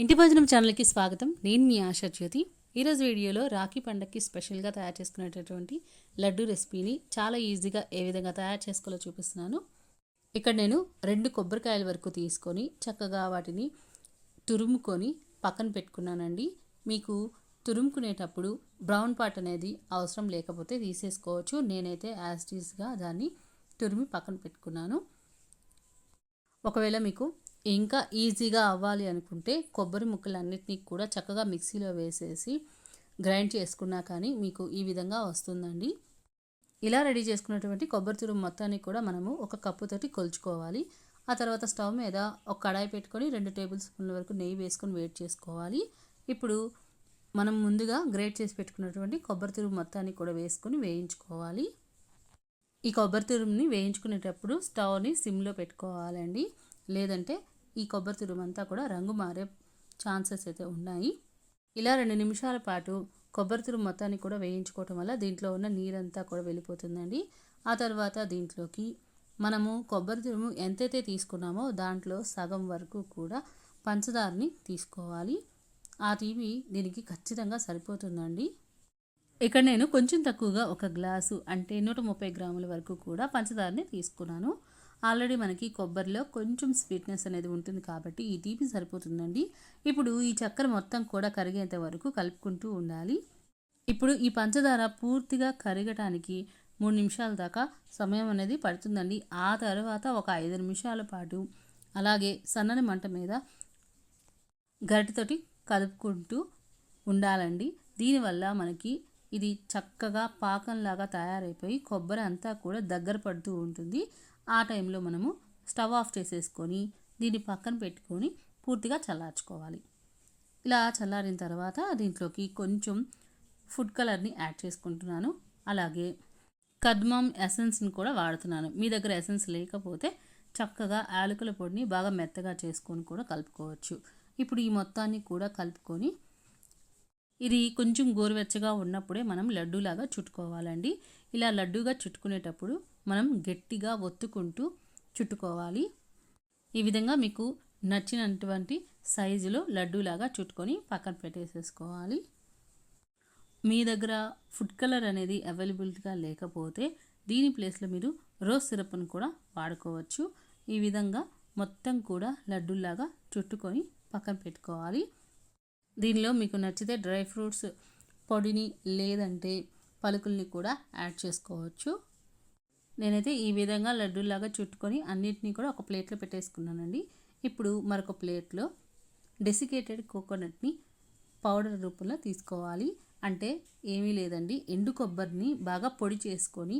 ఇంటి భోజనం ఛానల్కి స్వాగతం. నేను మీ ఆశా జ్యోతి. ఈరోజు వీడియోలో రాఖీ పండగకి స్పెషల్గా తయారు చేసుకునేటటువంటి లడ్డు రెసిపీని చాలా ఈజీగా ఏ విధంగా తయారు చేసుకోవాలో చూపిస్తున్నాను. ఇక్కడ నేను రెండు కొబ్బరికాయల వరకు తీసుకొని చక్కగా వాటిని తురుముకొని పక్కన పెట్టుకున్నానండి. మీకు తురుముకునేటప్పుడు బ్రౌన్ పార్ట్ అనేది అవసరం లేకపోతే తీసేసుకోవచ్చు. నేనైతే యాజ్ టీస్గా దాన్ని తురిమి పక్కన పెట్టుకున్నాను. ఒకవేళ మీకు ఇంకా ఈజీగా అవ్వాలి అనుకుంటే కొబ్బరి ముక్కలన్నిటినీ కూడా చక్కగా మిక్సీలో వేసేసి గ్రైండ్ చేసుకున్నా కానీ మీకు ఈ విధంగా వస్తుందండి. ఇలా రెడీ చేసుకున్నటువంటి కొబ్బరి తురుము మొత్తాన్ని కూడా మనము ఒక కప్పుతోటి కొలుచుకోవాలి. ఆ తర్వాత స్టవ్ మీద ఒక కడాయి పెట్టుకొని రెండు టేబుల్ స్పూన్ల వరకు నెయ్యి వేసుకొని వేడి చేసుకోవాలి. ఇప్పుడు మనం ముందుగా గ్రేట్ చేసి పెట్టుకున్నటువంటి కొబ్బరి తురుము మొత్తాన్ని కూడా వేసుకొని వేయించుకోవాలి. ఈ కొబ్బరి తురుముని వేయించుకునేటప్పుడు స్టవ్ని సిమ్లో పెట్టుకోవాలండి. లేదంటే ఈ కొబ్బరి తురుమంతా కూడా రంగు మారే ఛాన్సెస్ అయితే ఉన్నాయి. ఇలా రెండు నిమిషాల పాటు కొబ్బరి తురుము మొత్తాన్ని కూడా వేయించుకోవటం వల్ల దీంట్లో ఉన్న నీరంతా కూడా వెళ్ళిపోతుందండి. ఆ తర్వాత దీంట్లోకి మనము కొబ్బరి తురుము ఎంతైతే తీసుకున్నామో దాంట్లో సగం వరకు కూడా పంచదారని తీసుకోవాలి. ఆ తీపి దీనికి ఖచ్చితంగా సరిపోతుందండి. ఇక్కడ నేను కొంచెం తక్కువగా ఒక గ్లాసు అంటే నూట ముప్పై గ్రాముల వరకు కూడా పంచదారని తీసుకున్నాను. ఆల్రెడీ మనకి కొబ్బరిలో కొంచెం స్వీట్నెస్ అనేది ఉంటుంది కాబట్టి ఈ తీపి సరిపోతుందండి. ఇప్పుడు ఈ చక్కెర మొత్తం కూడా కరిగేంత వరకు కలుపుకుంటూ ఉండాలి. ఇప్పుడు ఈ పంచదార పూర్తిగా కరగటానికి మూడు నిమిషాల దాకా సమయం అనేది పడుతుందండి. ఆ తర్వాత ఒక ఐదు నిమిషాల పాటు అలాగే సన్నని మంట మీద గరిటతోటి కలుపుకుంటూ ఉండాలండి. దీనివల్ల మనకి ఇది చక్కగా పాకంలాగా తయారైపోయి కొబ్బరి అంతా కూడా దగ్గర పడుతూ ఉంటుంది. ఆ టైంలో మనము స్టవ్ ఆఫ్ చేసేసుకొని దీన్ని పక్కన పెట్టుకొని పూర్తిగా చల్లార్చుకోవాలి. ఇలా చల్లారిన తర్వాత దీంట్లోకి కొంచెం ఫుడ్ కలర్ని యాడ్ చేసుకుంటున్నాను. అలాగే కద్మం ఎసెన్స్ని కూడా వాడుతున్నాను. మీ దగ్గర ఎసెన్స్ లేకపోతే చక్కగా యాలకుల పొడిని బాగా మెత్తగా చేసుకొని కూడా కలుపుకోవచ్చు. ఇప్పుడు ఈ మొత్తాన్ని కూడా కలుపుకొని ఇది కొంచెం గోరువెచ్చగా ఉన్నప్పుడే మనం లడ్డూలాగా చుట్టుకోవాలండి. ఇలా లడ్డూగా చుట్టుకునేటప్పుడు మనం గట్టిగా ఒత్తుకుంటూ చుట్టుకోవాలి. ఈ విధంగా మీకు నచ్చినటువంటి సైజులో లడ్డూలాగా చుట్టుకొని పక్కన పెట్టేసేసుకోవాలి. మీ దగ్గర ఫుడ్ కలర్ అనేది అవైలబిలిటీగా లేకపోతే దీని ప్లేస్లో మీరు రోజ్ సిరప్ను కూడా వాడుకోవచ్చు. ఈ విధంగా మొత్తం కూడా లడ్డూలాగా చుట్టుకొని పక్కన పెట్టుకోవాలి. దీనిలో మీకు నచ్చితే డ్రై ఫ్రూట్స్ పొడిని లేదంటే పలుకుల్ని కూడా యాడ్ చేసుకోవచ్చు. నేనైతే ఈ విధంగా లడ్డూలాగా చుట్టుకొని అన్నిటినీ కూడా ఒక ప్లేట్లో పెట్టేసుకున్నానండి. ఇప్పుడు మరొక ప్లేట్లో డెసికేటెడ్ కోకోనట్ని పౌడర్ రూపంలో తీసుకోవాలి. అంటే ఏమీ లేదండి ఎండు కొబ్బరిని బాగా పొడి చేసుకొని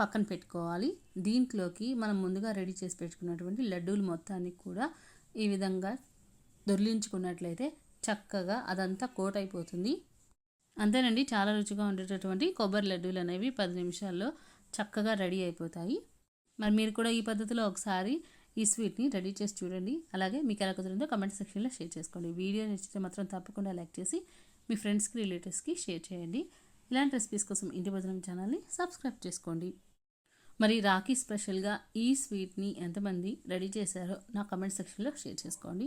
పక్కన పెట్టుకోవాలి. దీంట్లోకి మనం ముందుగా రెడీ చేసి పెట్టుకున్నటువంటి లడ్డూలు మొత్తాన్ని కూడా ఈ విధంగా దొర్లించుకున్నట్లయితే చక్కగా అదంతా కోట్ అయిపోతుంది అంతేనండి చాలా రుచిగా ఉండేటటువంటి కొబ్బరి లడ్డూలు అనేవి పది నిమిషాల్లో చక్కగా రెడీ అయిపోతాయి. మరి మీరు కూడా ఈ పద్ధతిలో ఒకసారి ఈ స్వీట్ని రెడీ చేసి చూడండి. అలాగే మీకు ఎలా కుదిరిందో కమెంట్ సెక్షన్లో షేర్ చేసుకోండి. వీడియో నచ్చితే మాత్రం తప్పకుండా లైక్ చేసి మీ ఫ్రెండ్స్కి రిలేటివ్స్కి షేర్ చేయండి. ఇలాంటి రెసిపీస్ కోసం ఇంటి భోజనం ఛానల్ని సబ్స్క్రైబ్ చేసుకోండి. మరి రాఖీ స్పెషల్గా ఈ స్వీట్ని ఎంతమంది రెడీ చేశారో నా కమెంట్ సెక్షన్లో షేర్ చేసుకోండి.